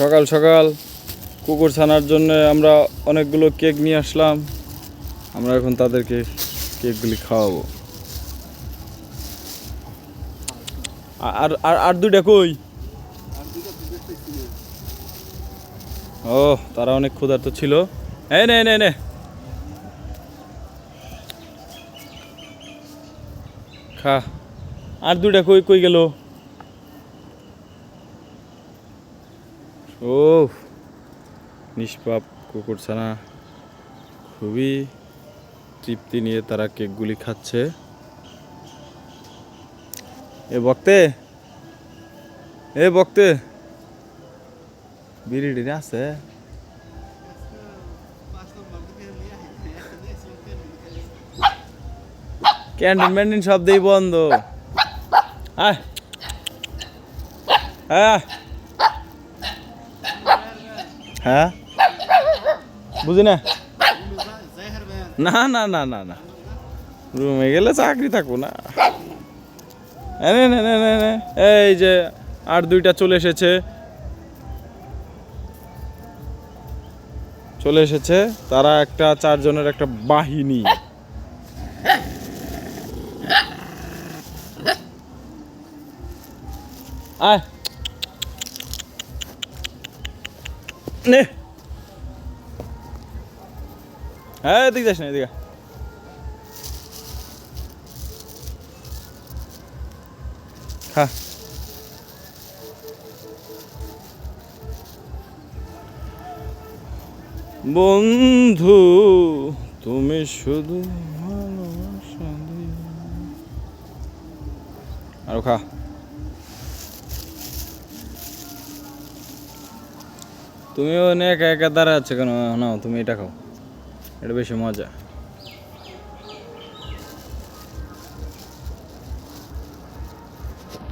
সকাল সকাল কুকুর ছানার জন্য আমরা অনেকগুলো কেক নিয়ে আসলাম। আমরা এখন তাদেরকে কেকগুলি খাওয়াবো। আর আর আর দুইটা কই? ও, তারা অনেক ক্ষুধার্ত ছিল। এই নে নে নে। খা। আর দুইটা কই কই গেল? ও নিষ্পাপ কুকুরছানা খুবই তৃপ্তি নিয়ে তারা কেকগুলি খাচ্ছে। এ বক্তে এ বক্তে। বিড়ি টিড়ি আছে ক্যান্টিন ম্যান্টিন সব দেই বন্ধ। হ্যাঁ হ্যাঁ হ্যাঁ? বুঝি না? না না না না না। রুমে গেলে চাকরি থাকব না। নে, নে, নে, নে। এই যে আর দুইটা চলে এসেছে। চলে এসেছে। তারা একটা চারজনের একটা বাহিনী। আয়। নে। হ্যাঁ যাস না এদিকে। খা। বন্ধু তুমি শুধু ভালোবাসা। আরও খা। তুমিও নে একা দাঁড়া আছে কেন? নাও, তুমি এটা খাও। এটা বেশি মজা।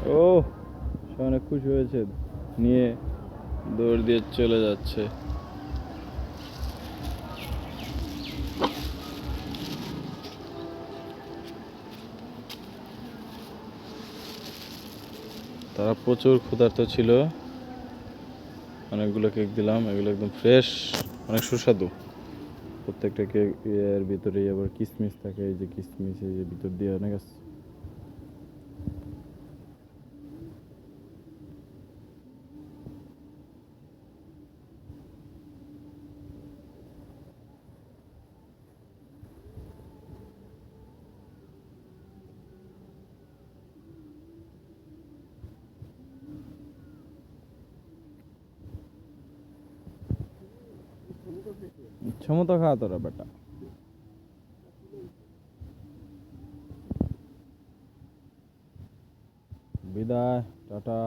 ও অনেক খুশি হয়েছে। নিয়ে দৌড় দিয়ে চলে যাচ্ছে। তারা প্রচুর ক্ষুধার্ত ছিল। অনেকগুলো কেক দিলাম, এগুলো একদম ফ্রেশ অনেক সুস্বাদু। প্রত্যেকটা কেক এর ভিতরে আবার কিসমিস থাকে, এই যে কিসমিস, এই যে ভিতর দিয়ে অনেক আছে। ক্ষমতা খাওয়া তোরা বেটা বিদায় টাটা